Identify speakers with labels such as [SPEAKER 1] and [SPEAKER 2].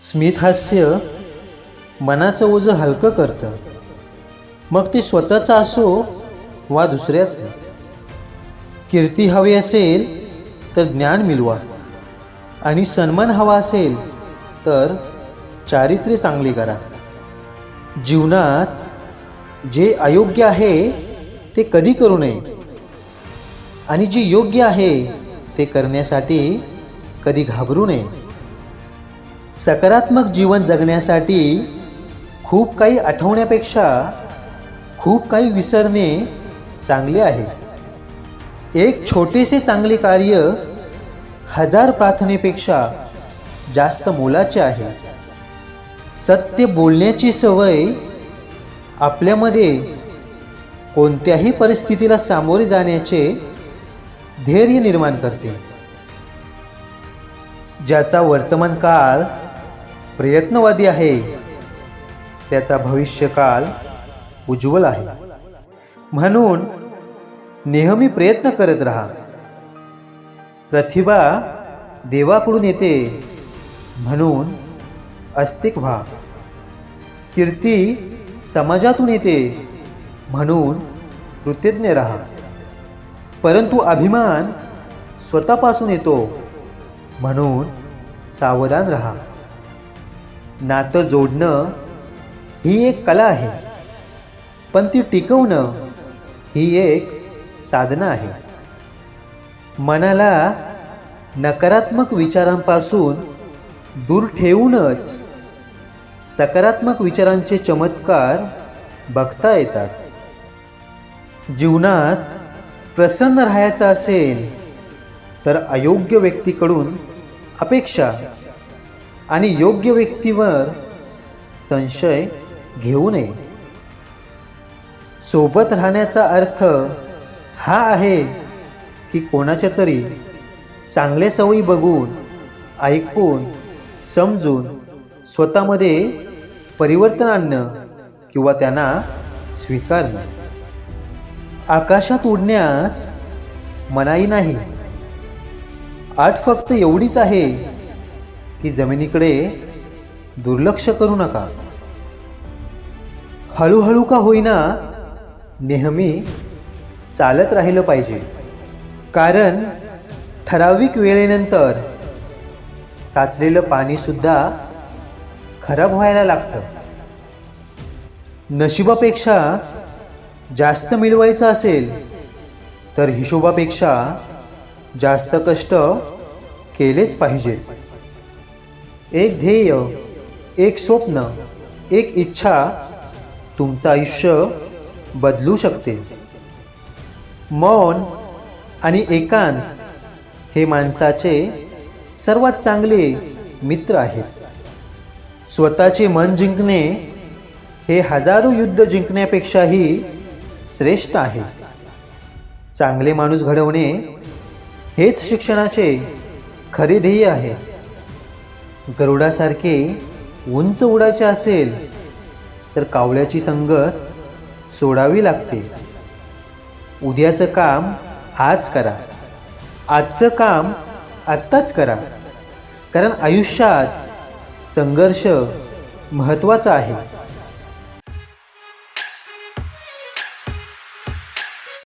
[SPEAKER 1] स्मितहास्य मनाचं ओझं हलकं करतं. मग ते स्वतःचं असो वा दुसऱ्याचं. कीर्ती हवी असेल तर ज्ञान मिळवा. आणि सन्मान हवा असेल तर चारित्र्य चांगले करा. जीवनात जे अयोग्य आहे ते कधी करू नये. आणि जे योग्य आहे ते करण्यासाठी कधी घाबरू नये. सकारात्मक जीवन जगण्यासाठी खूप काही आठवण्यापेक्षा खूप काही विसरणे चांगले आहे. एक छोटेसे चांगले कार्य हजार प्रार्थनेपेक्षा जास्त मोलाचे आहे. सत्य बोलण्याची सवय आपल्यामध्ये कोणत्याही परिस्थितीला सामोरे जाण्याचे धैर्य निर्माण करते. ज्याचा वर्तमान काळ प्रयत्नवादी आहे. त्याचा भविष्यकाल उज्ज्वल आहे. म्हणून नेहमी प्रयत्न करत राहा. प्रतिभा देवाकडून येते. म्हणून अस्तिक व्हा. कीर्ती समाजातून येते. म्हणून कृतज्ञ राहा. परंतु अभिमान स्वतःपासून येतो. म्हणून सावधान राहा. नातं जोडणं ही एक कला आहे. पण ती टिकवणं ही एक साधना आहे. मनाला नकारात्मक विचारांपासून दूर ठेवूनच सकारात्मक विचारांचे चमत्कार बघता येतात. जीवनात प्रसन्न राहायचं असेल तर अयोग्य व्यक्तीकडून अपेक्षा आणि योग्य व्यक्तीवर संशय घेऊ नये. सोबत राहण्याचा अर्थ हा आहे की कोणाच्या तरी चांगल्या सवयी बघून ऐकून समजून स्वतःमध्ये परिवर्तन आणणं किंवा त्यांना स्वीकारणं. आकाशात उडण्यास मनाई नाही. आठ फक्त एवढीच आहे की जमिनीकडे दुर्लक्ष करू नका. हळूहळू का होईना नेहमी चालत राहिलं पाहिजे. कारण ठराविक वेळेनंतर साचलेलं पाणीसुद्धा खराब व्हायला लागतं. नशिबापेक्षा जास्त मिळवायचं असेल तर हिशोबापेक्षा जास्त कष्ट केलेच पाहिजे. एक ध्येय एक स्वप्न एक इच्छा तुमचं आयुष्य बदलू शकते. मौन आणि एकांत हे माणसाचे सर्वात चांगले मित्र आहेत. स्वतःचे मन जिंकणे हे हजारो युद्ध जिंकण्यापेक्षाही श्रेष्ठ आहे. चांगले माणूस घडवणे हेच शिक्षणाचे खरे ध्येय आहे. गरुडासारखे उंच उडायचे असेल तर कावळ्याची संगत सोडावी लागते. उद्याचं काम आज करा. आजचं काम आत्ताच करा. कारण आयुष्यात संघर्ष महत्त्वाचा आहे.